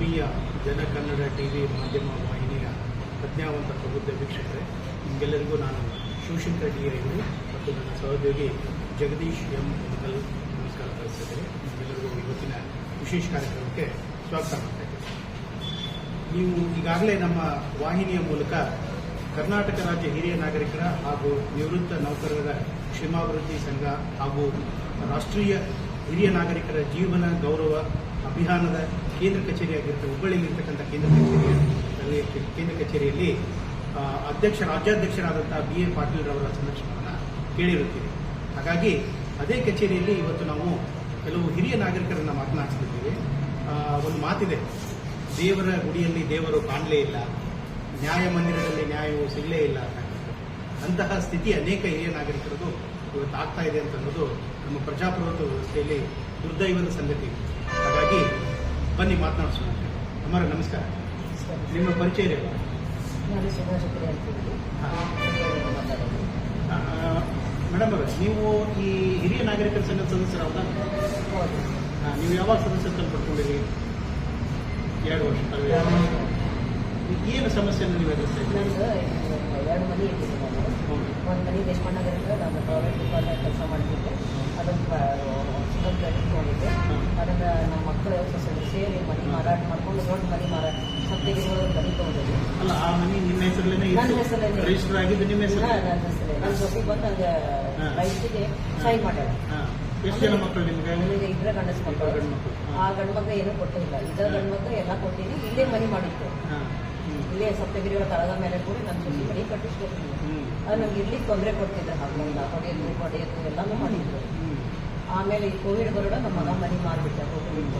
ಆತ್ಮೀಯ Janakannada T V ಮಾಧ್ಯಮ ವಾಹಿನಿಯ ಪ್ರಜ್ಞಾವಂತ ಪ್ರಬುದ್ಧ ವೀಕ್ಷಕರೇ, ನಿಮಗೆಲ್ಲರಿಗೂ ನಾನು ಶಿವಶಂಕರ್ ಡಿ ಐವರು ಮತ್ತು ನನ್ನ ಸಹೋದ್ಯೋಗಿ ಜಗದೀಶ್ ಎಂ ಮುನ್ಕಲ್ ನಮಸ್ಕಾರ ಕಳಿಸಿದ್ದೇನೆ ನಿಮಗೆಲ್ಲರಿಗೂ ಇವತ್ತಿನ ವಿಶೇಷ ಕಾರ್ಯಕ್ರಮಕ್ಕೆ ಸ್ವಾಗತ ಮಾಡ್ತಾ ನೀವು ಈಗಾಗಲೇ ನಮ್ಮ ವಾಹಿನಿಯ ಮೂಲಕ ಕರ್ನಾಟಕ ರಾಜ್ಯ ಹಿರಿಯ ನಾಗರಿಕರ ಹಾಗೂ ನಿವೃತ್ತ ನೌಕರರ ಕ್ಷೇಮಾಭಿವೃದ್ಧಿ ಸಂಘ ಹಾಗೂ ರಾಷ್ಟ್ರೀಯ ಹಿರಿಯ ನಾಗರಿಕರ ಜೀವನ, ಗೌರವ, ಅಭಿಯಾನದ ಕೇಂದ್ರ ಕಚೇರಿಯಾಗಿರುತ್ತೆ. ಹುಬ್ಬಳ್ಳಿಯಲ್ಲಿರ್ತಕ್ಕಂಥ ಕೇಂದ್ರ ಕಚೇರಿಯ ಕೇಂದ್ರ ಕಚೇರಿಯಲ್ಲಿ ಅಧ್ಯಕ್ಷ ರಾಜ್ಯಾಧ್ಯಕ್ಷರಾದಂತಹ ಬಿ ಎ ಪಾಟೀಲ್ ರವರ ಸಂದರ್ಶನವನ್ನು ಕೇಳಿರುತ್ತೀವಿ. ಹಾಗಾಗಿ ಅದೇ ಕಚೇರಿಯಲ್ಲಿ ಇವತ್ತು ನಾವು ಕೆಲವು ಹಿರಿಯ ನಾಗರಿಕರನ್ನ ಮಾತನಾಡಿಸ್ತಿದ್ದೀವಿ. ಒಂದು ಮಾತಿದೆ. ದೇವರ ಗುಡಿಯಲ್ಲಿ ದೇವರು ಕಾಣಲೇ ಇಲ್ಲ. ನ್ಯಾಯ ಮಂದಿರದಲ್ಲಿ ನ್ಯಾಯವು ಸಿಗಲೇ ಇಲ್ಲ. ಅಂತಹ ಸ್ಥಿತಿ ಅನೇಕ ಹಿರಿಯ ನಾಗರಿಕರದು ಇವತ್ತು ಆಗ್ತಾ ಇದೆ ಅಂತ ಅನ್ನೋದು ನಮ್ಮ ಪ್ರಜಾಪ್ರಭುತ್ವ ವ್ಯವಸ್ಥೆಯಲ್ಲಿ ದುರ್ದೈವದ ಸಂಗತಿ. ಹಾಗಾಗಿ ಬನ್ನಿ ಮಾತನಾಡಿಸೋಣ. ಅಮರ ನಮಸ್ಕಾರ. ನಿಮ್ಮ ಪರಿಚಯ ಮೇಡಮ್ ಅವರೇ ನೀವು ಈ ಹಿರಿಯ ನಾಗರಿಕರ ಸಂಘದ ಸದಸ್ಯರಾದ ನೀವು ಯಾವಾಗ ಸದಸ್ಯತ್ವ ಪಡ್ಕೊಂಡಿರಿ? ಎರಡು ವರ್ಷ. ಏನು ಸಮಸ್ಯೆಯನ್ನು ನೀವು ಎದುರಿಸ್ತಾ ಇದ್ದೀರಿ. ಒಂದು ಮನೆ ಪ್ರೈವೇಟ್ ಕೆಲಸ ಮಾಡ್ತಿದ್ದೆ. ಅದನ್ನು ಇಟ್ಕೊಂಡಿದ್ದೆ. ಅದನ್ನು ನಮ್ಮ ಮಕ್ಕಳು ಸೊಸೈಟಿ ಸೇರಿ ಮನೆ ಮಾರಾಟ ಮಾಡ್ಕೊಂಡು ದೊಡ್ಡ ಮನೆ ಮಾರಾಟ ಸಪ್ತಗಿರಿಗಳು ಮನೆ ತೊಗೊಂಡಿದ್ದೆ ಅಲ್ಲ ಆ ಮನೆ ನಿಮ್ಮ ನನ್ನ ಹೆಸರಲ್ಲೇ. ರಿಜಿಸ್ಟರ್ ಆಗಿದ್ದು ನಿಮ್ಮ ಹೆಸರು ನನ್ನ ಹೆಸರೇ ನನ್ನ ಜೊತೆ ಬಂದು ಸೈನ್ ಎಷ್ಟು ಜನ ಮಕ್ಕಳು ನಿಮಗೆ? ನನಗೆ ಇಬ್ಬರ ಗಂಡಸ ಮಕ್ಕಳು ಗಂಡು ಮಕ್ಕಳು. ಆ ಗಂಡು ಮಗ ಏನೂ ಕೊಟ್ಟಿಲ್ಲ. ಇದರ ಗಂಡು ಮಕ್ಕಳು ಎಲ್ಲ ಕೊಟ್ಟಿನಿ. ಇಲ್ಲೇ ಮನೆ ಮಾಡಿತ್ತು. ಇಲ್ಲೇ ಸಪ್ತಗಿರಿಗಳ ತಳಗ ಮೇಲೆ ಕೂಡ ನನ್ನ ಜೊತೆ ಮನೆ ಕಟ್ಟಿಸ್ಕೊತೀನಿ ಹ್ಮ್. ಅದು ನಂಗೆ ಇರ್ಲಿಕ್ಕೆ ತೊಂದರೆ ಕೊಡ್ತಿದ್ರು. ಹಾಗೆ ಹೊಡೆಯೋದು ಹೊಡೆಯೋದು ಎಲ್ಲಾನು ಮಾಡಿದ್ರು. ಆಮೇಲೆ ಈ ಕೋವಿಡ್ ಬರೋಡ ನಮ್ಮ ಮಗ ಮನೆ ಮಾರ್ಬಿಟ್ಟ ಕೋವಿಡ್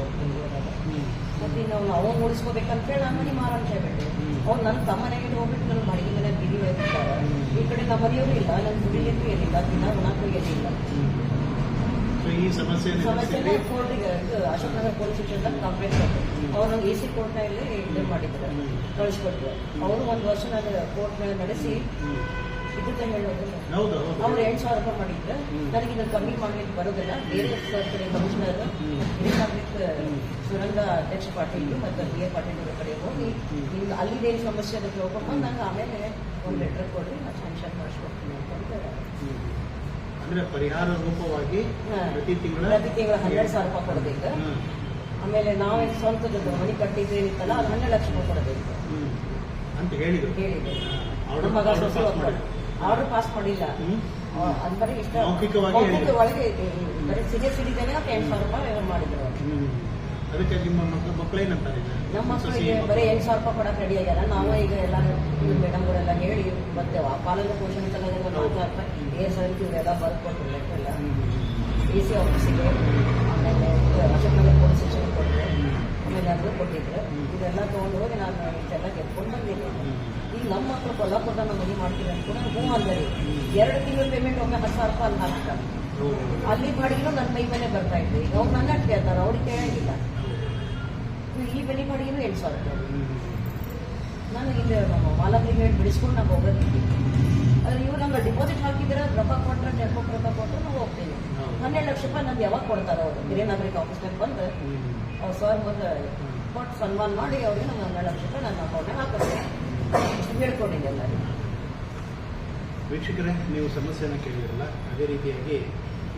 ಹ್ಮ್. ಮತ್ತೆ ಇನ್ನು ಅವ್ನು ಅವಾಗ ಉಳಿಸ್ಕೋಬೇಕಂತ ಹೇಳಿ ನಾನು ಮನೆ ಮಾರ ಅಂತ ಅವ್ರು ನನ್ನ ಅವ್ನು ನನ್ನ ತಮ್ಮನೆಗೆ ಹೋಗ್ಬಿಟ್ಟು ನನ್ನ ಮಡಿಗೆ ಮನೆ ಹೋಗ್ಬಿಟ್ಟಾರ ಹ್ಮ್. ಈ ಕಡೆ ನಮ್ಮ ಮನೆಯವರು ಇಲ್ಲ ನನ್ನ ದುಡಿಲಿಕ್ಕೂ ಏನಿಲ್ಲ ದಿನ ಉಣಕ್ಕೂ ಏನಿಲ್ಲ ಸಮಸ್ಯೆ ಈ? ಕೋರ್ಟಿಗೆ Ashok Nagar police station complaint ಕೊಟ್ಟರು. ಅವ್ರು ಎ ಸಿ ಕೋರ್ಟ್ನಲ್ಲಿ ಇದು ಮಾಡಿದ್ರು. ಕಳಿಸ್ಕೊಟ್ರು ಅವರು ಒಂದು ವರ್ಷ ನಾನು ಕೋರ್ಟ್ ಮೇಲೆ ನಡೆಸಿ. ಇದಕ್ಕೆ ಹೇಳೋದು. ಅವ್ರು ಎಂಟು ಸಾವಿರ ರೂಪಾಯಿ ಮಾಡಿದ್ರು. ನನಗೆ ಇದನ್ನು ಕಮ್ಮಿ ಮಾಡ್ಲಿಕ್ಕೆ ಬರೋದಿಲ್ಲ. ಬೇರೆ ಕಡೆ ಕಮಿಷನರ್ ಹ್ಮ್. ಸುರಂಗ ಅಧ್ಯಕ್ಷ ಪಾಟೀಲ್ ಮತ್ತು ಬಿ ಎ ಪಾಟೀಲ್ ಅವರ ಕಡೆ ಹೋಗಿ. ನಿಮ್ಗೆ ಅಲ್ಲಿದೇನು ಸಮಸ್ಯೆ ಅಂತ ತಿಳ್ಕೊಂಡು ನಂಗೆ ಆಮೇಲೆ ಒಂದು ಲೆಟರ್ ಕೊಡ್ರಿ ನಾನು ಸ್ಯಾಂಕ್ಷನ್ ಮಾಡಿಸ್ಕೊಡ್ತೀನಿ ಅಂತ. ಅಂದ್ರೆ ಪರಿಹಾರ ರೂಪವಾಗಿ ಪ್ರತಿ ತಿಂಗಳ ಪ್ರತಿ ತಿಂಗಳ ಹನ್ನೆರಡು ಸಾವಿರ ರೂಪಾಯಿ ಕೊಡಬೇಕು. ಆಮೇಲೆ ನಾವು ಸ್ವಂತ ಮನೆ ಕಟ್ಟಿದ್ದು ಏನಿತ್ತಲ್ಲ ಅದು ಹನ್ನೆರಡು ಲಕ್ಷ ರೂಪಾಯಿ ಕೊಡಬೇಕು. ಅಂತ ಹೇಳಿದ್ರು. ಹೇಳಿದ್ರು. ಮಗ ಸೊಸೆ ಆರ್ಡರ್ ಪಾಸ್ ಮಾಡಿಲ್ಲ. ಅದು ಬರೀ ಇಷ್ಟ. ಒಳಗೆ ಇದೆ. ಬರೀ ಸಿರಿಯಸ್ ಹಿಡಿದೇನೆ ಅಂತ ಎಂಟು ಸಾವಿರ ರೂಪಾಯಿ ಮಾಡಿದ್ರು. ಅದಕ್ಕೆ ನಿಮ್ಮ ಮಕ್ಕಳು ಮಕ್ಕಳು ಏನಂತಾರೆ ನಮ್ಮ ಮಕ್ಕಳಿಗೆ ಮಕ್ಕಳು? ಬರೀ ಎಂಟು ಸಾವಿರ ರೂಪಾಯಿ ಕೊಡಕ್ಕೆ ರೆಡಿ ಆಗ್ಯಾರ ನಾವು ಈಗ ಎಲ್ಲ ಮೇಡಮ್ಗಳೆಲ್ಲ ಹೇಳಿ ಬರ್ತೇವೆ ಆ ಪಾಲನೆ ಪೋಷಣೆ ಸಲುವಾಗಿ ನಾಲ್ಕು ಸಾವಿರ ರೂಪಾಯಿ ಏರ್ ಸಲಕ್ಕೆ ಇವರೆಲ್ಲ ಬರ್ಕೊಟ್ರು ಲೆಕ್ಕ ಹ್ಮ್. ಎ ಸಿ ಆಫೀಸಿಗೆ ಆಮೇಲೆ ಅಶೋಕ್ ನಗರ ಪೊಲೀಸ್ ಸ್ಟೇಷನ್ ಕೊಟ್ಟರು ಆಮೇಲೆ ಅದು ಕೊಟ್ಟಿದ್ರು ಇದೆಲ್ಲ ತೊಗೊಂಡು ಹೋಗಿ ನಾನು ಇಷ್ಟೆಲ್ಲ ಗೆದ್ಕೊಂಡು ಬಂದಿದ್ದೀನಿ. ಈಗ ನಮ್ಮ ಮಕ್ಕಳು ಕೊಲ್ಲಾಪುರದ ಮನೆ ಮಾಡ್ತೀವಿ ಅಂತ ಕೂಡ ಹ್ಞೂ ಅಂದರೆ ಎರಡು ತಿಂಗಳ ಪೇಮೆಂಟ್ ಒಮ್ಮೆ ಹತ್ತು ಸಾವಿರ ರೂಪಾಯಿ ಅಲ್ಲಿ ಹಾಕ್ತಾರೆ ಅಲ್ಲಿ ಬಾಡಿಗೆನೂ ನನ್ನ ಮೈ ಮೇಲೆ ಬರ್ತಾ ಈಗ ಅವ್ರು ನನ್ನ ಕೇಳ್ತಾರೆ ಅವ್ರಿಗೆ ಕೇಳಂಗಿಲ್ಲ ಈ ಬೆಲೆ ಬಾಡಿಗೆನೂ ಎಂಟು ಸಾವಿರ ರೂಪಾಯಿ. ನಾನು ಇಲ್ಲಿ ನಮ್ಮ ಮಾಲಕರಿಗೆ ಹೇಳಿ ಬಿಡಿಸ್ಕೊಂಡು ನಾವು ಹೋಗೋದಿದ್ವಿ ಅದ್ರ ಇವ್ರು ನಮ್ಗೆ ಡಿಪಾಸಿಟ್ ಹಾಕಿದ್ರೆ ರೊಕ್ಕ ಕೊಟ್ಟರೆ ಡೆಪೋ ರೊಕ್ಕ ಕೊಟ್ಟರೆ ನಾವು ಹೋಗ್ತೀವಿ. ಹನ್ನೆರಡು ಲಕ್ಷ ರೂಪಾಯಿ ನಮ್ಗೆ ಯಾವಾಗ ಕೊಡ್ತಾರೆ ಅವರು ಹಿರಿಯ ನಾಗರಿಕ ಆಫೀಸ್ನಾಗ ಬಂದು. ಅವ್ರು ಸರ್ ಮುಂದೆ ಕೊಟ್ಟು ಸನ್ಮಾನ ಮಾಡಿ ಅವ್ರಿಗೆ ನಮ್ಗೆ ಹನ್ನೆರಡು ಲಕ್ಷ ರೂಪಾಯಿ ನನ್ನ ಅಕೌಂಟ್ ಇಷ್ಟು ಹೇಳ್ಕೊಂಡಿದ್ದೆ ವೀಕ್ಷಕರೇ ನೀವು ಸಮಸ್ಯೆಯನ್ನು ಕೇಳಿರಲ್ಲ ಅದೇ ರೀತಿಯಾಗಿ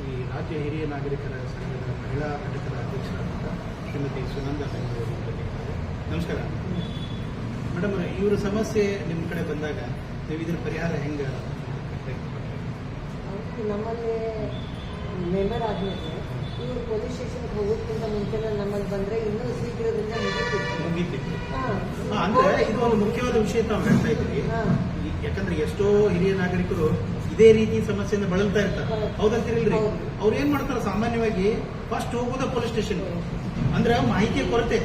ಈ ರಾಜ್ಯ ಹಿರಿಯ ನಾಗರಿಕರ ಸಂಘದ ಮಹಿಳಾ ಘಟಕದ ಅಧ್ಯಕ್ಷರಾದಂಥ ಶ್ರೀಮತಿ ಸುನಂದ ಬೆಂಗಳೂರು ನಮಸ್ಕಾರ. ಮೇಡಮ್ ಇವರ ಸಮಸ್ಯೆ ನಿಮ್ಮ ಕಡೆ ಬಂದಾಗ ನೀವು ಇದರ ಪರಿಹಾರ ಹೆಂಗೆ ನಮ್ಮಲ್ಲಿ ಮೆಂಬರ್ ಆದ್ಮೇಲೆ ಇವರು ಪೊಲೀಸ್ ಸ್ಟೇಷನ್ಗೆ ಮುಂಚೆನೇ ನಮಗೆ ಬಂದ್ರೆ ಇನ್ನೂ ಶೀಘ್ರದಿಂದ ಮುಗಿತಿತ್ತು ಮುಗೀತಿತ್ತು ಹಾ. ಹಾ, ಅಂದ್ರೆ ಇದು ಒಂದು ಮುಖ್ಯವಾದ ವಿಷಯ ತಾವು ಹೇಳ್ತಾ ಇದ್ರಿ. ಯಾಕಂದ್ರೆ ಎಷ್ಟೋ ಹಿರಿಯ ನಾಗರಿಕರು ಇದೇ ರೀತಿ ಸಮಸ್ಯೆಯಿಂದ ಬಳಲ್ತಾ ಇರ್ತಾರೆ. ಹೌದಂತೀರಿಲ್ರಿ ಹೌದು. ಅವ್ರು ಏನ್ ಮಾಡ್ತಾರೆ? ಸಾಮಾನ್ಯವಾಗಿ ಫಸ್ಟ್ ಹೋಗೋದ ಪೊಲೀಸ್ ಸ್ಟೇಷನ್ ಅಂದ್ರೆ ಮಾಹಿತಿ ಕೊರತೆ.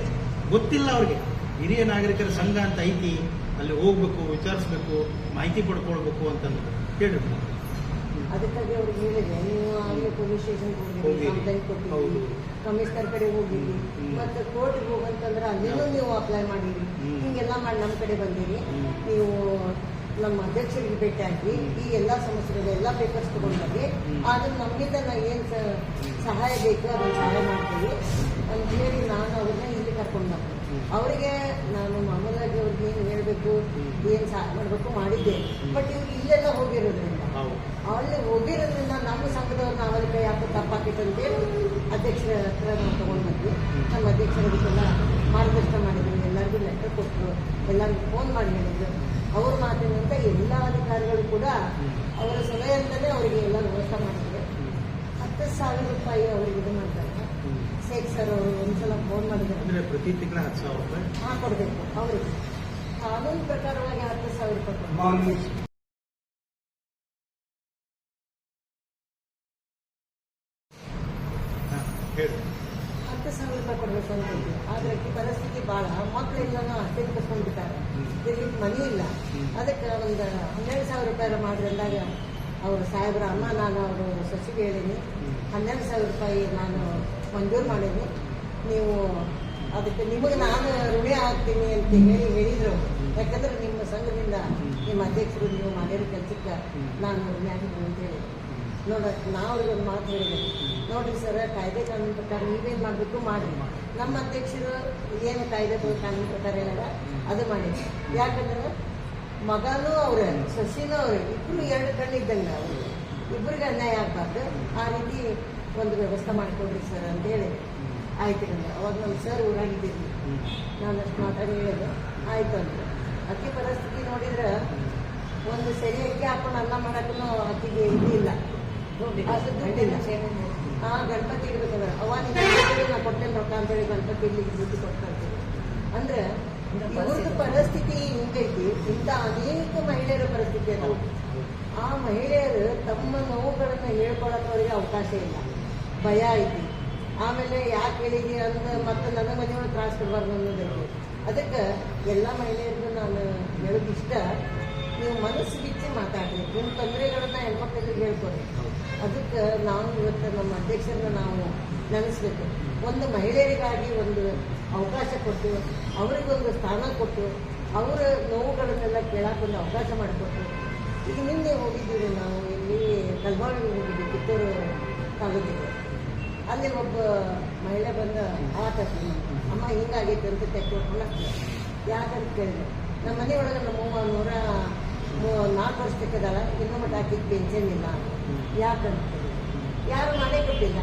ಗೊತ್ತಿಲ್ಲ ಅವ್ರಿಗೆ. ಹಿರಿಯ ನಾಗರಿಕರ ಸಂಘ ಅಂತ ಐತಿ. ಅಲ್ಲಿ ಹೋಗ್ಬೇಕು ವಿಚಾರಿಸ್ಬೇಕು ಮಾಹಿತಿ ಪಡ್ಕೊಳ್ಬೇಕು ಅಂತಂದ್ರೆ. ಹೇಳ್ರಿ. ಅದಕ್ಕಾಗಿ ಅವ್ರಿಗೆ ಹೇಳಿದೆ ನೀವು ಆಗಲೇ ಪೊಲೀಸ್ ಸ್ಟೇಷನ್ ಹೋಗಿರಿ ಹೋಗಿರಿ. ಕಂಪ್ಲೇಂಟ್. ಕೊಟ್ಟಿರಿ. ಕಮಿಷನರ್ ಕಡೆ ಹೋಗಿರಿ. ಮತ್ತು ಕೋರ್ಟ್ಗೆ ಹೋಗಂತಂದ್ರೆ ಅಲ್ಲಿನೂ ನೀವು ಅಪ್ಲೈ ಮಾಡಿರಿ. ಹಿಂಗೆಲ್ಲ ಮಾಡಿ ನಮ್ಮ ಕಡೆ ಬಂದಿರಿ. ನೀವು ನಮ್ಮ ಅಧ್ಯಕ್ಷರಿಗೆ ಭೇಟಿ ಆಗಿ ಈ ಎಲ್ಲ ಸಮಸ್ಯೆಗಳು ಎಲ್ಲ ಪೇಪರ್ಸ್ ತಗೊಂಡು ಬನ್ನಿ ಹ್ಮ್. ಆದ್ರೆ ನಮ್ಮಿಂದ ನಾ ಏನು ಸಹಾಯ ಬೇಕು ಅದನ್ನ ಸಹಾಯ ಮಾಡ್ತೀವಿ. ಅಂತ ಹೇಳಿ ನಾನು ಅವ್ರನ್ನ ಇಲ್ಲಿ ಕರ್ಕೊಂಡು ಬಂದೆ. ಅವರಿಗೆ ನಾನು ಮಾಮೂಲಾಗಿ ಅವ್ರಿಗೆ ಏನು ಹೇಳಬೇಕು. ಏನು ಸಹಾಯ ಮಾಡಬೇಕು ಮಾಡಿದ್ದೆ. ಬಟ್ ಇವ್ರು ಇಲ್ಲೆಲ್ಲ ಹೋಗಿರೋದ್ರಿಂದ ಅಲ್ಲಿ ಹೋಗಿರೋದ್ರಿಂದ ನಮ್ಮ ಸಂಘದವ್ರನ್ನ ಅವರಿಗೆ ಯಾಕೋ ತಪ್ಪಾಕಿತ್ತು ಅಂತೇಳಿ ಅಧ್ಯಕ್ಷರ ಹತ್ರ ನಾವು ತಗೊಂಡು ಬಂದ್ವಿ ನಮ್ಮ ಅಧ್ಯಕ್ಷರು ಅದಕ್ಕೆಲ್ಲ ಮಾರ್ಗದರ್ಶನ ಮಾಡಿದ್ರು. ಎಲ್ಲರಿಗೂ ಲೆಟರ್ ಕೊಟ್ಟರು ಎಲ್ಲರಿಗೂ ಫೋನ್ ಮಾಡಿ ಹೇಳಿದ್ರು. ಅವ್ರ ಮಾತಿನಿಂದ ಎಲ್ಲ ಅಧಿಕಾರಿಗಳು ಕೂಡ ಅವರ ಸಲಹೆಯಿಂದಲೇ ಅವರಿಗೆ ಎಲ್ಲ ವ್ಯವಸ್ಥೆ ಮಾಡಿದ್ರು. ಹತ್ತು ಸಾವಿರ ರೂಪಾಯಿ ಅವರಿಗೆ ಇದು ಮಾಡ್ತಾರೆ. ಶೇಖ್ ಸರ್ ಅವರು ಒಂದ್ಸಲ ಫೋನ್ ಮಾಡಿದ್ರು. ಪ್ರತಿ ತಿಂಗಳ ಹತ್ತು ಸಾವಿರ ರೂಪಾಯಿ? ಹಾ ಕೊಡಬೇಕು. ಅವರಿಗೆ. ಕಾನೂನು ಪ್ರಕಾರವಾಗಿ ಹತ್ತು ಸಾವಿರ ರೂಪಾಯಿ ಕೊಡ್ಬೇಕು. ಹಾ, ಹೇಳಿ ಹತ್ತು ಸಾವಿರ ರೂಪಾಯಿ ಕೊಡಬೇಕು ಅಂತ ಇದ್ವಿ ಆದ್ರೆ ಈ ಪರಿಸ್ಥಿತಿ ಭಾಳ ಮಕ್ಕಳೆಲ್ಲನೂ ಅಷ್ಟೇ ಕಸ್ಕೊಂಡ್ಬಿಟ್ಟಾರೆ ಇಲ್ಲಿ ತಿರ್ಲಿಕ್ಕೆ ಮನಿ ಇಲ್ಲ. ಅದಕ್ಕೆ ಒಂದು ಹನ್ನೆರಡು ಸಾವಿರ ರೂಪಾಯಿ ಮಾಡಿದ್ರೆ ಅಂದಾಗ ಅವರು ಸಾಹೇಬ್ರ ಅಮ್ಮ ನಾನು ಅವರು ಸೊಸೆಗೆ ಹೇಳೀನಿ. ಹನ್ನೆರಡು ಸಾವಿರ ರೂಪಾಯಿ ನಾನು ಮಂಜೂರು ಮಾಡೀನಿ ನೀವು ಅದಕ್ಕೆ ನಿಮಗೆ ನಾನು ಋಣಿ ಆಗ್ತೀನಿ ಅಂತ ಹೇಳಿ ಹೇಳಿದರು. ಯಾಕಂದ್ರೆ ನಿಮ್ಮ ಸಂಘದಿಂದ. ನಿಮ್ಮ ಅಧ್ಯಕ್ಷರು ನೀವು ಮಾಡಿರೋ ಕೆಲಸಕ್ಕೆ ನಾನು ಋಣಿ ಆಗಿದ್ದೀನಿ ಅಂತ ಹೇಳಿ ನೋಡ, ನಾವು ಒಂದು ಮಾತು ಹೇಳಿದೆ. ನೋಡಿ ಸರ್ ಕಾಯ್ದೆ ಕಾನೂನು ಪ್ರಕಾರ ನೀವೇನು ಮಾಡಬೇಕು ಮಾಡಿ ನಮ್ಮ ಅಧ್ಯಕ್ಷರು ಏನು ಕಾಯ್ದೆ ಕಾನೂನು ಪ್ರಕಾರ ಏನಾರ ಅದು ಮಾಡಿ. ಯಾಕಂದ್ರೆ ಮಗನೂ ಅವ್ರೆ, ಸಸಿನೂ ಅವ್ರೆ, ಇಬ್ರು ಎರಡು ಕಣ್ಣು ಇದ್ದಂಗೆ ಅವರು. ಇಬ್ಬರಿಗೆ ಅನ್ಯಾಯ ಆಗ್ಬಾರ್ದು. ಆ ರೀತಿ ಒಂದು ವ್ಯವಸ್ಥೆ ಮಾಡಿಕೊಡ್ರಿ ಸರ್ ಅಂತ ಹೇಳಿ. ಆಯ್ತು ಅಂದ್ರೆ ಅವಾಗ ನಮ್ಮ ಸರ್ ಊರಾಗಿದ್ದೀರಿ ನಾನು ಅಷ್ಟು ಮಾತಾಡಿ ಹೇಳೋದು. ಆಯ್ತು ಅಂತ ಅಕ್ಕಿ ಪರಿಸ್ಥಿತಿ ನೋಡಿದ್ರೆ ಒಂದು ಸರಿ ಅಕ್ಕಿ ಹಾಕೊಂಡು ಅನ್ನ ಮಾಡೋಕ್ಕೂ ಅಕ್ಕಿಗೆ ಇದು ಇಲ್ಲ. ಹಾ ಗಣಪತಿ ಇಡ್ಬೇಕಂದ್ರೆ ಅವಾಗ ನಾ ಕೊಟ್ಟೆ ರೊಕ್ಕ ಅಂತೇಳಿ ಗಣಪತಿ ಇಡ್ಲಿಕ್ಕೆ ದುಡ್ಡು ಕೊಡ್ತಾರೆ ಅಂದ್ರೆ ಇವ್ರದ್ದು ಪರಿಸ್ಥಿತಿ. ಹಿಂಗೈತಿ. ಇಂಥ ಅನೇಕ ಮಹಿಳೆಯರ ಪರಿಸ್ಥಿತಿ ಅದಾವ. ಆ ಮಹಿಳೆಯರು ತಮ್ಮ ನೋವುಗಳನ್ನ ಹೇಳ್ಕೊಳಕ್ ಅವರಿಗೆ ಅವಕಾಶ ಇಲ್ಲ. ಭಯ ಐತಿ. ಆಮೇಲೆ ಯಾಕೆ ಹೇಳಿದಿ ಅಂದ ಮತ್ತೆ ನನ್ನ ಮನೆಯೊಳಗೆ ತ್ರಾಸ ಕೊಡಬಾರ್ದು ಅನ್ನೋದೈತಿ ಅದಕ್ಕೆ ಎಲ್ಲ ಮಹಿಳೆಯರಿಗೂ ನಾನು ಹೇಳೋದಿಷ್ಟ ನೀವು ಮನಸ್ಸು ಬಿಚ್ಚಿ ಮಾತಾಡ್ರಿ. ನಿಮ್ಮ ತೊಂದರೆಗಳನ್ನ ಹೆಣ್ಮಕ್ಳಿಗೆ ಹೇಳ್ಕೊಡಿ. ಅದಕ್ಕೆ ನಾವು ಇವತ್ತು ನಮ್ಮ ಅಧ್ಯಕ್ಷರನ್ನ ನಾವು ನೆನೆಸ್ಬೇಕು. ಒಂದು ಮಹಿಳೆಯರಿಗಾಗಿ ಒಂದು ಅವಕಾಶ ಕೊಟ್ಟು, ಅವರಿಗೊಂದು ಸ್ಥಾನ ಕೊಟ್ಟು, ಅವರ ನೋವುಗಳನ್ನೆಲ್ಲ ಕೇಳಕ್ಕೆ ಒಂದು ಅವಕಾಶ ಮಾಡಿಕೊಟ್ಟು, ಈಗ ನಿನ್ನೆ ಹೋಗಿದ್ದೀವಿ ನಾವು, ಇಲ್ಲಿ ಕಲ್ಬಾವಿಗೆ ಹೋಗಿದ್ವಿ ಕಿತ್ತೂರು ತಾಲೂಕಿಗೆ. ಅಲ್ಲಿ ಒಬ್ಬ ಮಹಿಳೆ ಬಂದು ಆತಕ್ಕೆ ಅಮ್ಮ ಹಿಂಗಾಗೈತೆ ಅಂತ ತೆಗೆದುಕೊಂಡು ಯಾಕಂತ ಕೇಳಿದೆ. ನಮ್ಮ ಮನೆಯೊಳಗೆ ನಮ್ಮವ್ವ ನೂರ ನಾಲ್ಕು ವರ್ಷಕ್ಕಿದ್ದಾಳ ಇನ್ನೂ ಮಟ್ಟ ಹಾಕಿದ್ದು ಪೆನ್ಷನ್ ಇಲ್ಲ. ಯಾಕಂತ. ಯಾರು ಮನೆ ಕೊಟ್ಟಿಲ್ಲ.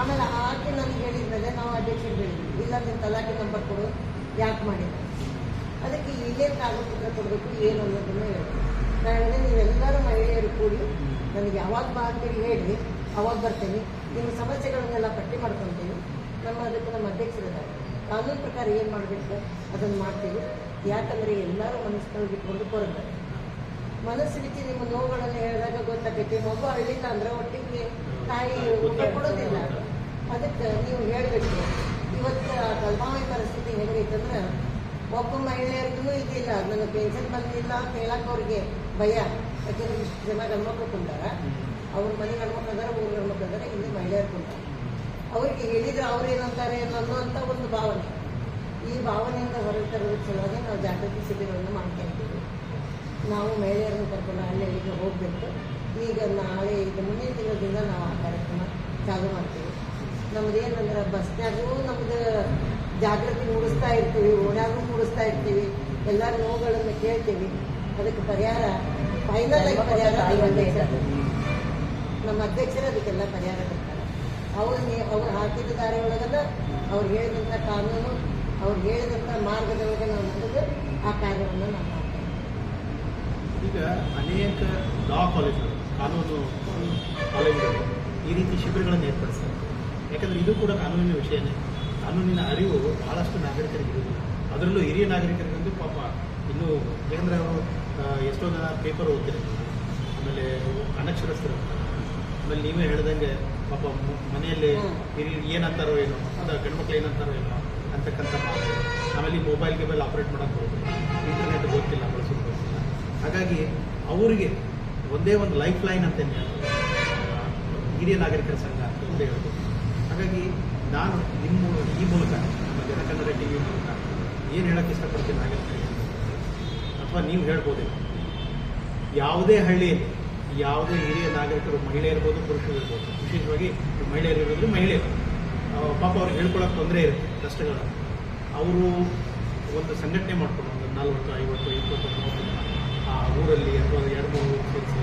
ಆಮೇಲೆ ಆಕೆ ನನಗೆ ಹೇಳಿದ ಮೇಲೆ ನಾವು ಅಧ್ಯಕ್ಷರು ಹೇಳಿದ್ವಿ. ಇಲ್ಲ ನಿಮ್ಮ ತಲಾಖೆ ನಂಬರ್ ಕೊಡು, ಯಾಕೆ ಮಾಡಿಲ್ಲ. ಅದಕ್ಕೆ ಇಲ್ಲೇ ಕಾಗದಪತ್ರ ಕೊಡಬೇಕು, ಏನು ಅನ್ನೋದನ್ನು ಹೇಳಿ. ನಾನು ನೀವೆಲ್ಲರೂ ಮಹಿಳೆಯರು ಕೂಡಿ ನನಗೆ ಯಾವಾಗ ಬಾ ಅಂತೇಳಿ ಹೇಳಿ ಅವಾಗ ಬರ್ತೀನಿ. ನಿಮ್ಮ ಸಮಸ್ಯೆಗಳನ್ನೆಲ್ಲ ಪಟ್ಟಿ ಮಾಡ್ಕೊತೀನಿ. ನಮ್ಮ ಅದಕ್ಕೆ ನಮ್ಮ ಅಧ್ಯಕ್ಷರಿದ್ದಾರೆ. ಕಾನೂನು ಪ್ರಕಾರ ಏನು ಮಾಡಬೇಕು? ಅದನ್ನು ಮಾಡ್ತೀವಿ. ಯಾಕಂದರೆ ಎಲ್ಲರೂ ಮನಸ್ಸಿನಲ್ಲಿ ಇಟ್ಕೊಂಡು ಕೊರತಾರೆ ಮನಸ್ಸು ಬಿಚ್ಚಿ ನಿಮ್ಮ ನೋವುಗಳನ್ನು ಹೇಳಿದಾಗ ಗೊತ್ತಾಗೈತಿ ಮಗು ಅಳಿಲ್ಲ ಅಂದ್ರೆ ಒಟ್ಟಿಗೆ ತಾಯಿ ಊಟ ಕೊಡೋದಿಲ್ಲ. ಅದಕ್ಕೆ ನೀವು ಹೇಳಬೇಕು. ಇವತ್ತು ಕಲ್ಮಾವಿ ಪರಿಸ್ಥಿತಿ ಹೆಂಗೈತಂದ್ರೆ ಒಬ್ಬ ಮಹಿಳೆಯರಿಗೂ ಇದಿಲ್ಲ. ನನಗೆ ಪೆನ್ಷನ್ ಬಂದಿಲ್ಲ ಅಂತ ಹೇಳಕ್ಕೆ ಅವ್ರಿಗೆ ಭಯ. ಯಾಕಂದ್ರೆ ಇಷ್ಟು ಜನ ಗಂಡ್ಮಕ್ಳು ಕುಂತಾರ ಅವ್ರ ಮನೆ ಗಂಡ್ಮಕ್ಳು ಅದಾರ ಊರ ಗಂಡ್ಮಕ್ಳು ಅದಾರ ಇಲ್ಲಿ ಮಹಿಳೆಯರು ಕುಂತಾರ ಅವ್ರಿಗೆ ಹೇಳಿದ್ರೆ ಅವ್ರು ಏನಂತಾರೆ ಅನ್ನೋಂಥ ಒಂದು ಭಾವನೆ. ಈ ಭಾವನೆಯಿಂದ ಹೊರಗೆ ತರೋದ್ರ ಸಲುವಾಗಿ ನಾವು ಜಾಗೃತಿ ಶಿಬಿರವನ್ನು ಮಾಡ್ತಾ ಇದ್ದೀವಿ. ನಾವು ಮಹಿಳೆಯರನ್ನು ಕರ್ಕೊಂಡು ಅಲ್ಲಿ ಈಗ ಹೋಗಬೇಕು. ಈಗ ನಾಳೆ ಈಗ ಮುಂದಿನ ತಿಂಗಳಿಂದ ನಾವು ಆ ಕಾರ್ಯಕ್ರಮ ಚಾಲು ಮಾಡ್ತೀವಿ. ನಮ್ದು ಏನಂದ್ರೆ ಬಸ್ನಾಗೂ ನಮ್ದು ಜಾಗೃತಿ ಮೂಡಿಸ್ತಾ ಇರ್ತೀವಿ ಓಣ್ಯಾಗೂ ಮೂಡಿಸ್ತಾ ಇರ್ತೀವಿ. ಎಲ್ಲ ನೋವುಗಳನ್ನು ಕೇಳ್ತೀವಿ. ಅದಕ್ಕೆ ಪರಿಹಾರ ಫೈನಲ್ ಆಗಿ ಪರಿಹಾರ ನಮ್ಮ ಅಧ್ಯಕ್ಷರು. ಅದಕ್ಕೆಲ್ಲ ಪರಿಹಾರ ಕೊಡ್ತಾರೆ. ಅವ್ರು ಅವ್ರು ಹಾಕಿದ ದಾರಿ ಒಳಗದ ಅವ್ರು ಹೇಳಿದಂಥ ಕಾನೂನು ಅವ್ರು ಹೇಳಿದಂಥ ಮಾರ್ಗದೊಳಗೆ ನಾವು ನಡೆದು ಆ ಕಾರ್ಯವನ್ನು ನಾವು ಈಗ ಅನೇಕ ಲಾ ಕಾಲೇಜ್ಗಳು ಕಾನೂನು ಕಾಲೇಜುಗಳು ಈ ರೀತಿ ಶಿಬಿರಗಳನ್ನು ಏರ್ಪಡಿಸ್ತಾರೆ. ಯಾಕಂದರೆ ಇದು ಕೂಡ ಕಾನೂನಿನ ವಿಷಯನೇ. ಕಾನೂನಿನ ಅರಿವು ಬಹಳಷ್ಟು ನಾಗರಿಕರಿಗೆ ಇರುವುದಿಲ್ಲ. ಅದರಲ್ಲೂ ಹಿರಿಯ ನಾಗರಿಕರಿಗಂತೂ ಪಾಪ ಇನ್ನು ಯಾಕಂದ್ರೆ ಅವರು ಎಷ್ಟೋ ಜನ ಪೇಪರ್ ಓದ್ತಿರ್ತಾರೆ ಆಮೇಲೆ ಅನಕ್ಷರಸ್ಥರು. ಆಮೇಲೆ ನೀವೇ ಹೇಳ್ದಂಗೆ ಪಾಪ ಮನೆಯಲ್ಲಿ. ಹಿರಿಯ ಏನಂತಾರೋ ಏನೋ, ಅದ ಗಂಡ್ಮಕ್ಳು ಏನಂತಾರೋ ಏನೋ ಅಂತಕ್ಕಂಥ ಆಮೇಲೆ ಈ ಮೊಬೈಲ್ ಗಿಬೈಲ್ ಆಪ್ರೇಟ್ ಮಾಡೋಕ್ಕೆ ಇಂಟರ್ನೆಟ್ ಗೊತ್ತಿಲ್ಲ ಬಳಸೋದು. ಹಾಗಾಗಿ ಅವರಿಗೆ ಒಂದೇ ಒಂದು ಲೈಫ್ ಲೈನ್ ಅಂತ ಹಿರಿಯ ನಾಗರಿಕರ ಸಂಘ ಅಂತ ಒಂದೇ ಹಾಗಾಗಿ ನಾನು ನಿಮ್ಮ ಈ ಮೂಲಕ, ನಮ್ಮ ಜನಕನ್ನಡ ಟಿ ವಿ ಮೂಲಕ ಏನು ಹೇಳಕ್ಕೆ ಇಷ್ಟಪಡ್ತೀನಿ ನಾಗರಿಕರಿಗೆ ಅಥವಾ ನೀವು ಹೇಳ್ಬೋದೇ? ಯಾವುದೇ ಹಳ್ಳಿಯಲ್ಲಿ ಯಾವುದೇ ಹಿರಿಯ ನಾಗರಿಕರು ಮಹಿಳೆ ಇರ್ಬೋದು, ಪುರುಷರು ಇರ್ಬೋದು, ವಿಶೇಷವಾಗಿ ಮಹಿಳೆಯರು ಇರೋದ್ರೆ ಮಹಿಳೆಯರು ಪಾಪ ಅವ್ರಿಗೆ ಹೇಳ್ಕೊಳಕ್ಕೆ ತೊಂದರೆ ಇರುತ್ತೆ ಕಷ್ಟಗಳ ಅವರು ಒಂದು ಸಂಘಟನೆ ಮಾಡ್ಕೊಂಡು ಒಂದು ನಲ್ವತ್ತು, ಐವತ್ತು, ಇಪ್ಪತ್ತು ಮೂವತ್ತು ಜನ ಆ ಊರಲ್ಲಿ ಅಥವಾ ಎರಡು ಮೂರು ಊರು ಸೇರಿಸಿ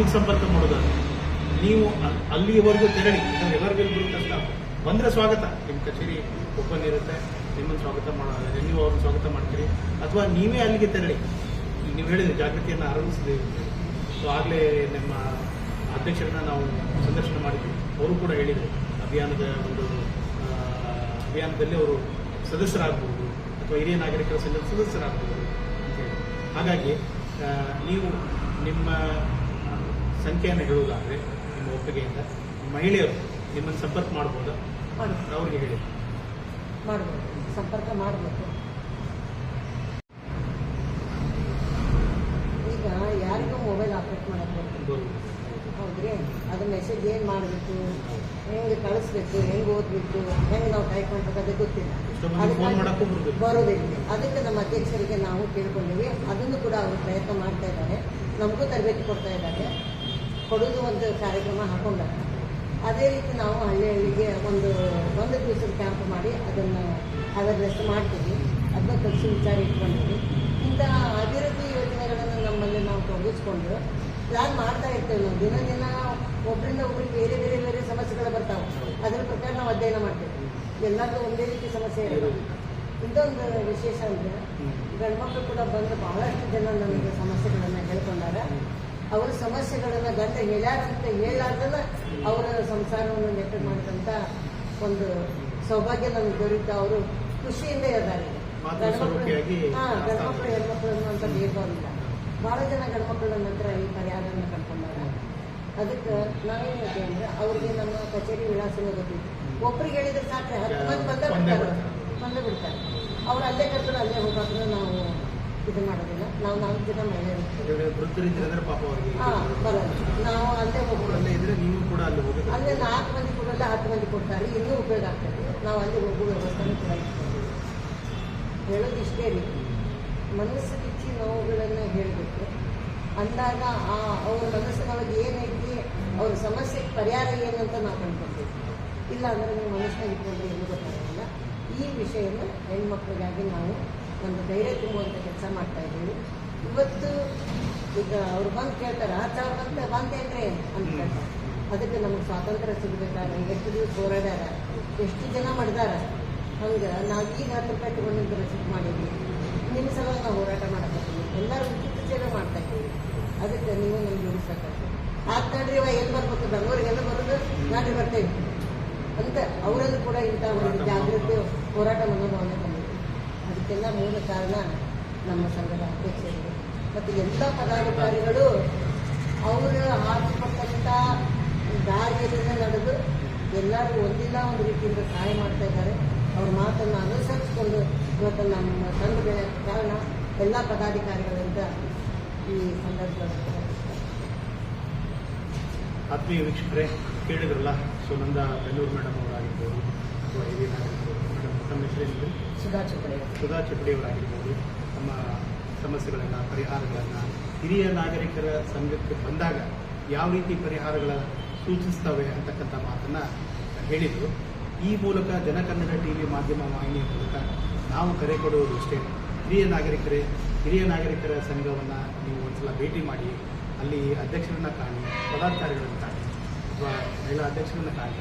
ನಿಮಗೆ ಸಂಪರ್ಕ ಮಾಡೋದಾದ್ರೆ ನೀವು ಅಲ್- ಅಲ್ಲಿಯವರೆಗೂ ತೆರಳಿ ನಾವು ಎಲ್ಲರಿಗೂ ಕಷ್ಟ. ಬಂದರೆ ಸ್ವಾಗತ. ನಿಮ್ಮ ಕಚೇರಿ ಓಪನ್ ಇರುತ್ತೆ, ನಿಮ್ಮನ್ನು ಸ್ವಾಗತ ಮಾಡೋದಾದ್ರೆ ನೀವು ಅವ್ರನ್ನ ಸ್ವಾಗತ ಮಾಡ್ತೀರಿ. ಅಥವಾ ನೀವೇ ಅಲ್ಲಿಗೆ ತೆರಳಿ. ನೀವು ಹೇಳಿದ್ರೆ, ಜಾಗೃತಿಯನ್ನು ಆರಂಭಿಸಿದ್ದೀವಿ ಸೊ ಆಗಲೇ ನಮ್ಮ ಅಧ್ಯಕ್ಷರನ್ನ ನಾವು ಸಂದರ್ಶನ ಮಾಡಿದ್ವಿ. ಅವರು ಕೂಡ ಹೇಳಿದರು, ಅಭಿಯಾನದ ಒಂದು ಅಭಿಯಾನದಲ್ಲಿ ಅವರು ಸದಸ್ಯರಾಗಬಹುದು ಅಥವಾ ಹಿರಿಯ ನಾಗರಿಕರ ಸಂಘದ ಸದಸ್ಯರಾಗಬಹುದು ಅಂತೇಳಿ ಹಾಗಾಗಿ ನೀವು ನಿಮ್ಮ ಸಂಖ್ಯೆಯನ್ನು ಹೇಳುವುದಾದರೆ ನಿಮ್ಮ ಒಪ್ಪಿಗೆಯಿಂದ ಮಹಿಳೆಯರು ನಿಮ್ಮನ್ನು ಸಂಪರ್ಕ ಮಾಡ್ಬೋದಾ? ಮಾಡ್ಬೋದು. ಅವ್ರಿಗೆ ಹೇಳಿ. ಮಾಡ್ಬೋದು. ಸಂಪರ್ಕ ಮಾಡಬೇಕು ಈಗ ಯಾರಿಗೂ ಮೊಬೈಲ್ ಆಪರೇಟ್ ಬರುವುದು ಹೌದ್ರಿ? ಅದು ಮೆಸೇಜ್ ಏನ್ ಮಾಡಬೇಕು? ಹೆಂಗ್ ಕಳಿಸ್ಬೇಕು? ಹೆಂಗ್ ಓದ್ಬೇಕು? ಹೆಂಗ್ ನಾವು ಟೈಪ್ ಮಾಡ್ಬೇಕು ಅದು ಗೊತ್ತಿಲ್ಲ. ಬರೋದಿಲ್ಲ. ಅದಕ್ಕೆ ನಮ್ಮ ಅಧ್ಯಕ್ಷರಿಗೆ ನಾವು ಕೇಳ್ಕೊಂಡಿವಿ. ಅದನ್ನು ಕೂಡ ಅವರು ಪ್ರಯತ್ನ ಮಾಡ್ತಾ ಇದ್ದಾರೆ. ನಮಗೂ ತರಬೇತಿ ಕೊಡ್ತಾ ಇದ್ದಾರೆ. ಕೊಡೋದು ಒಂದು ಕಾರ್ಯಕ್ರಮ ಹಾಕೊಂಡಾರ ಅದೇ ರೀತಿ ನಾವು ಹಳ್ಳಿ ಹಳ್ಳಿಗೆ ಒಂದು ಒಂದು ದಿವಸದ ಕ್ಯಾಂಪ್ ಮಾಡಿ ಅದನ್ನು ಅವೇರ್ನೆಸ್ ಮಾಡ್ತೀವಿ. ಅದನ್ನ ಕಲಿಸಿ ವಿಚಾರ ಇಟ್ಕೊಂಡಿವಿ ಇಂಥ ಅಭಿವೃದ್ಧಿ ಯೋಜನೆಗಳನ್ನು ನಮ್ಮಲ್ಲಿ ನಾವು ತೊಡಗಿಸ್ಕೊಂಡು ಪ್ಲಾನ್ ಮಾಡ್ತಾ ಇರ್ತೇವೆ ನಾವು. ದಿನ ದಿನ ಒಬ್ಬರಿಂದ ಒಬ್ಬರಿಗೆ ಬೇರೆ ಬೇರೆ ಬೇರೆ ಸಮಸ್ಯೆಗಳು ಬರ್ತಾವೆ. ಅದ್ರ ಪ್ರಕಾರ ನಾವು ಅಧ್ಯಯನ ಮಾಡ್ತೇವೆ. ಎಲ್ಲರಿಗೂ ಒಂದೇ ರೀತಿ ಸಮಸ್ಯೆ ಇರೋದು ಇದೊಂದು ವಿಶೇಷ ಅಂದರೆ ಗಂಡ್ಮಕ್ಳು ಕೂಡ ಬಂದು ಬಹಳಷ್ಟು ಜನ ನಮಗೆ ಸಮಸ್ಯೆಗಳನ್ನು ಹೇಳ್ಕೊಂಡಾರ ಅವರ ಸಮಸ್ಯೆಗಳನ್ನು ಗಂಡ ಹೇಳ್ಯಾರಂತ ಹೇಳಾರ್ದಲ್ಲ ಅವರ ಸಂಸಾರವನ್ನು ನೆಟ್ಟು ಮಾಡಿದಂಥ ಒಂದು ಸೌಭಾಗ್ಯ ನಮಗೆ ದೊರೀತು. ಅವರು ಖುಷಿಯಿಂದ ಇದ್ದಾರೆ. ಹಾಂ ಗಂಡ್ಮಕ್ಳು ಹೆಣ್ಮಕ್ಳು ಅನ್ನುವಂಥ ಭೇದವಿಲ್ಲ ಭಾಳ ಜನ ಗಂಡ್ಮಕ್ಳ ನಂತರ ಈ ಪರಿಹಾರವನ್ನು ಕಂಡ್ಕೊಂಡಾರ ಅದಕ್ಕೆ ನಾವೇನು ಹೇಳ್ತೀವಿ ಅಂದ್ರೆ ಅವರಿಗೆ ನಮ್ಮ ಕಚೇರಿ ವಿಳಾಸ ಗೊತ್ತಿತ್ತು. ಒಬ್ರಿಗೆ ಹೇಳಿದ್ರೆ ಸಾಕು ಹತ್ತು ಮಂದಿ ಬಂದ ಬಿಡ್ತಾರೆ. ಬಂದೇ ಬಿಡ್ತಾರೆ. ಅವ್ರು ಅಲ್ಲೇ ಕರ್ಕೊಂಡು ಅಲ್ಲೇ ಹೋಗಾದ್ರೆ ನಾವು ಇದು ಮಾಡೋದಿಲ್ಲ. ನಾವು ನಾಲ್ಕು ದಿನ ಮಹಿಳೆಯರು ಹಾಂ ಬರೋದು ನಾವು ಅಲ್ಲೇ ಹೋಗ್ಬೋದು. ಅಲ್ಲೇ ನಾಲ್ಕು ಮಂದಿ ಕೊಡಲ್ಲ ಹತ್ತು ಮಂದಿ ಕೊಡ್ತಾರೆ. ಇನ್ನೂ ಉಪಯೋಗ ಆಗ್ತದೆ. ನಾವು ಅಲ್ಲಿ ಹೋಗುವ ವ್ಯವಸ್ಥೆ ಕೂಡ. ಹೇಳೋದು ಇಷ್ಟೇ ರೀ. ಮನಸ್ಸು ಬಿಚ್ಚಿ ನೋವುಗಳನ್ನು ಹೇಳಬೇಕು ಅಂದಾಗ ಆ ಅವ್ರ ಮನಸ್ಸಿನೊಳಗೆ ಏನೈತಿ ಅವ್ರ ಸಮಸ್ಯೆಗೆ ಪರಿಹಾರ ಏನಂತ ನಾವು ಕಂಡ್ಕೊಳ್ತೀವಿ. ಇಲ್ಲ ಅಂದರೆ ನೀವು ಮನಸ್ಸಿನಾಗ ಇಟ್ಕೊಂಡ್ರೆ ಏನು ಗೊತ್ತಾಗಲ್ಲ ಈ ವಿಷಯನ ಹೆಣ್ಮಕ್ಳಿಗಾಗಿ ನಾವು ಒಂದು ಧೈರ್ಯ ತುಂಬುವಂಥ ಕೆಲಸ ಮಾಡ್ತಾ ಇದ್ದೀವಿ. ಇವತ್ತು ಈಗ ಅವ್ರು ಬಂದು ಕೇಳ್ತಾರೆ ಆ ಸಾವಿರ ಬಂತ ಬಂದೇನ್ರಿ ಅಂತ ಕೇಳ್ತಾರೆ. ಅದಕ್ಕೆ ನಮಗೆ ಸ್ವಾತಂತ್ರ್ಯ ಸಿಗಬೇಕಾದ್ರೆ ಎಷ್ಟು ದಿವಸ ಹೋರಾಡ್ಯಾರ ಎಷ್ಟು ಜನ ಮಾಡಿದಾರ? ಹಂಗೆ ನಾವು ಈಗ ಹತ್ತು ರೂಪಾಯಿ ತಗೊಂಡಿದ್ದು ರಸೀದ್ ಮಾಡಿದ್ವಿ. ನಿಮ್ಮ ಸಲ ನಾವು ಹೋರಾಟ ಮಾಡಕತ್ತೀವಿ ಎಲ್ಲರೂ ಉಚಿತ ಸೇವೆ ಮಾಡ್ತಾ ಇದ್ದೀವಿ. ಅದಕ್ಕೆ ನೀವು ನಮ್ಗೆ ಜೋಡಿಸಕ್ಕಾಗ್ತದೆ ಆಗ್ತಾಡ್ರಿ ಇವಾಗ ಇವ ಎಲ್ಲಿ ಬರ್ಬೇಕು? ಬೆಂಗಳೂರಿಗೆಲ್ಲ ಬರೋದು? ನಾಳೆ ಬರ್ತೇವೆ. ಅಂತ ಅವರಲ್ಲೂ ಕೂಡ ಇಂಥ ಒಂದು ಜಾಗೃತಿ ಹೋರಾಟ ಮನೋಭಾವನೆ ಅದಕ್ಕೆಲ್ಲ ಮೂಲ ಕಾರಣ ನಮ್ಮ ಸಂಘದ ಅಧ್ಯಕ್ಷರು ಮತ್ತು ಎಲ್ಲ ಪದಾಧಿಕಾರಿಗಳು ಅವರು ಹಾಕಿಕೊಟ್ಟಂಥ ದಾರಿಯಲ್ಲಿನೇ ನಡೆದು ಎಲ್ಲರೂ ಒಂದಿಲ್ಲ ಒಂದು ರೀತಿಯಿಂದ ಸಹಾಯ ಮಾಡ್ತಾ ಇದ್ದಾರೆ. ಅವ್ರ ಮಾತನ್ನು ಅನುಸರಿಸಿಕೊಂಡು ಇವತ್ತು ನಮ್ಮ ಸಂಘ ಕಾರಣ ಎಲ್ಲ ಪದಾಧಿಕಾರಿಗಳಿಂದ ಈ ಸಂದರ್ಭದಲ್ಲಿ ಆತ್ಮೀಯ ವೀಕ್ಷಕರೇ, ಕೇಳಿದ್ರಲ್ಲ, ಸುನಂದ ಬೆಲ್ಲೂರು ಮೇಡಮ್ ಅವರಾಗಿರ್ಬೋದು ಅಥವಾ ಹಿರಿಯ ನಾಗರಿಕರು ಮೇಡಮ್ ತಮ್ಮ ಹೆಸರೇನಿದೆ ಸುಧಾ ಚಪ್ಪಡಿ. ಸುಧಾ ಚಪ್ಪಡಿಯವರಾಗಿರ್ಬೋದು. ತಮ್ಮ ಸಮಸ್ಯೆಗಳನ್ನು ಪರಿಹಾರಗಳನ್ನು ಹಿರಿಯ ನಾಗರಿಕರ ಸಂಘಕ್ಕೆ ಬಂದಾಗ ಯಾವ ರೀತಿ ಪರಿಹಾರಗಳ ಸೂಚಿಸ್ತವೆ ಅಂತಕ್ಕಂಥ ಮಾತನ್ನು ಹೇಳಿದರು. ಈ ಮೂಲಕ ಜನಕನ್ನಡ ಟಿ ವಿ ಮಾಧ್ಯಮ ವಾಹಿನಿಯ ಮೂಲಕ ನಾವು ಕರೆ ಕೊಡುವುದು ಅಷ್ಟೇ. ಹಿರಿಯ ನಾಗರಿಕರೇ ಹಿರಿಯ ನಾಗರಿಕರ ಸಂಘವನ್ನು ನೀವು ಒಂದ್ಸಲ ಭೇಟಿ ಮಾಡಿ ಅಲ್ಲಿ ಅಧ್ಯಕ್ಷರನ್ನ ಕಾಣಿ ಪದಾಧಿಕಾರಿಗಳನ್ನು ಕಾಣಿ ಅಥವಾ ಮಹಿಳಾ ಅಧ್ಯಕ್ಷರನ್ನ ಕಾಣಿ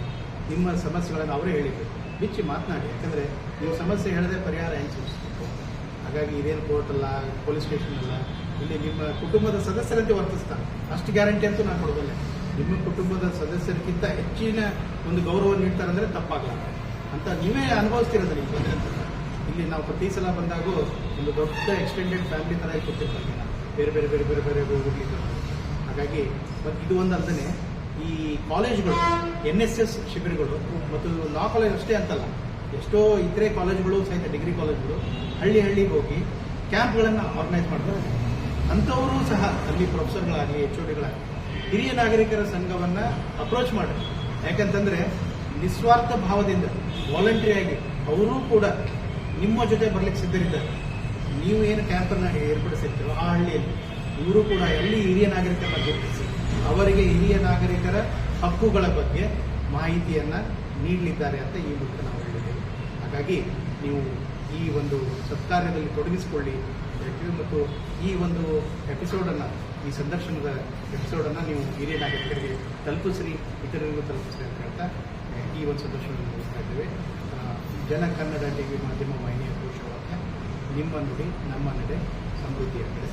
ನಿಮ್ಮ ಸಮಸ್ಯೆಗಳನ್ನು ಅವರೇ ಹೇಳಿದರು. ಬಿಚ್ಚಿ ಮಾತನಾಡಿ, ಯಾಕಂದರೆ ನೀವು ಸಮಸ್ಯೆ ಹೇಳದೆ ಪರಿಹಾರ ಹೆಂಗೆ ಸೂಚಿಸಬೇಕು ಹಾಗಾಗಿ ಇದೇನು ಕೋರ್ಟ್ ಅಲ್ಲ ಪೊಲೀಸ್ ಸ್ಟೇಷನ್ ಅಲ್ಲ, ಇಲ್ಲಿ ನಿಮ್ಮ ಕುಟುಂಬದ ಸದಸ್ಯರಂತೆ ವರ್ತಿಸ್ತಾರೆ. ಅಷ್ಟು ಗ್ಯಾರಂಟಿ ಅಂತೂ ನಾನು ಕೊಡಬಲ್ಲೆ ನಿಮ್ಮ ಕುಟುಂಬದ ಸದಸ್ಯರಿಗಿಂತ ಹೆಚ್ಚಿನ ಒಂದು ಗೌರವ ನೀಡ್ತಾರೆ ಅಂದರೆ ತಪ್ಪಾಗಲ್ಲ. ಅಂತ ನೀವೇ ಅನುಭವಿಸ್ತಿರೋದು ನಿಮ್ಮ ತೊಂದರೆ ಅಂತ ಇಲ್ಲಿ. ನಾವು ಪ್ರತಿ ಸಲ ಬಂದಾಗೂ ಒಂದು ದೊಡ್ಡ ಎಕ್ಸ್ಟೆಂಡೆಡ್ ಫ್ಯಾಮಿಲಿ ಥರ ಕೊಟ್ಟಿರ್ತಾರೆ. ಬೇರೆ ಬೇರೆ ಬೇರೆ ಬೇರೆ ಬೇರೆ ಹೋಗ್ಲಿಕ್ಕೆ ಹಾಗಾಗಿ, ಬಟ್ ಇದು ಒಂದು ಅಲ್ಲದೆ ಈ ಕಾಲೇಜ್ಗಳು ಎನ್ ಎಸ್ ಎಸ್ ಶಿಬಿರಗಳು ಮತ್ತು ಲಾ ಕಾಲೇಜ್ ಅಷ್ಟೇ ಅಂತಲ್ಲ, ಎಷ್ಟೋ ಇತರೆ ಕಾಲೇಜುಗಳು ಸಹಿತ ಡಿಗ್ರಿ ಕಾಲೇಜ್ಗಳು ಹಳ್ಳಿ ಹಳ್ಳಿಗೆ ಹೋಗಿ ಕ್ಯಾಂಪ್ಗಳನ್ನು ಆರ್ಗನೈಸ್ ಮಾಡ್ತಾರೆ. ಅಂಥವರು ಸಹ ಅಲ್ಲಿ ಪ್ರೊಫೆಸರ್ಗಳಾಗಲಿ ಎಚ್ ಡಿಗಳಾಗಲಿ ಹಿರಿಯ ನಾಗರಿಕರ ಸಂಘವನ್ನು ಅಪ್ರೋಚ್ ಮಾಡಿ ಯಾಕಂತಂದರೆ ನಿಸ್ವಾರ್ಥ ಭಾವದಿಂದ ವಾಲಂಟರಿ ಆಗಿ ಅವರೂ ಕೂಡ ನಿಮ್ಮ ಜೊತೆ ಬರಲಿಕ್ಕೆ ಸಿದ್ಧರಿದ್ದಾರೆ. ನೀವು ಏನು ಕ್ಯಾಂಪನ್ನು ಏರ್ಪಡಿಸಿರ್ತೀರೋ ಆ ಹಳ್ಳಿಯಲ್ಲಿ, ಇವರು ಕೂಡ ಎಲ್ಲಿ ಹಿರಿಯ ನಾಗರಿಕರನ್ನ ಗುರುತಿಸಿ ಅವರಿಗೆ ಹಿರಿಯ ನಾಗರಿಕರ ಹಕ್ಕುಗಳ ಬಗ್ಗೆ ಮಾಹಿತಿಯನ್ನ ನೀಡಲಿದ್ದಾರೆ ಅಂತ ಈ ಮೂಲಕ ನಾವು ಹೇಳಿದ್ದೇವೆ. ಹಾಗಾಗಿ ನೀವು ಈ ಒಂದು ಸತ್ಕಾರ್ಯದಲ್ಲಿ ತೊಡಗಿಸಿಕೊಳ್ಳಿ ಮತ್ತು ಈ ಒಂದು ಎಪಿಸೋಡನ್ನು, ಈ ಸಂದರ್ಶನದ ಎಪಿಸೋಡನ್ನು ನೀವು ಹಿರಿಯ ನಾಗರಿಕರಿಗೆ ತಲುಪಿಸ್ರಿ, ಇತರರಿಗೂ ತಲುಪಿಸ್ರಿ ಅಂತ ಹೇಳ್ತಾ ಈ ಒಂದು ಸಂದರ್ಶನ ಮುಗಿಸ್ತಾ ಇದ್ದೇವೆ. ಜನ ಕನ್ನಡ ಟಿವಿ ಮಾಧ್ಯಮ ವಾಹಿನಿಯ ಘೋಷವಾಕ್ಯ ನಿಮ್ಮ ನುಡಿ, ನಮ್ಮ ನಡೆ, ಸಮೃದ್ಧಿಯ ಕಡೆ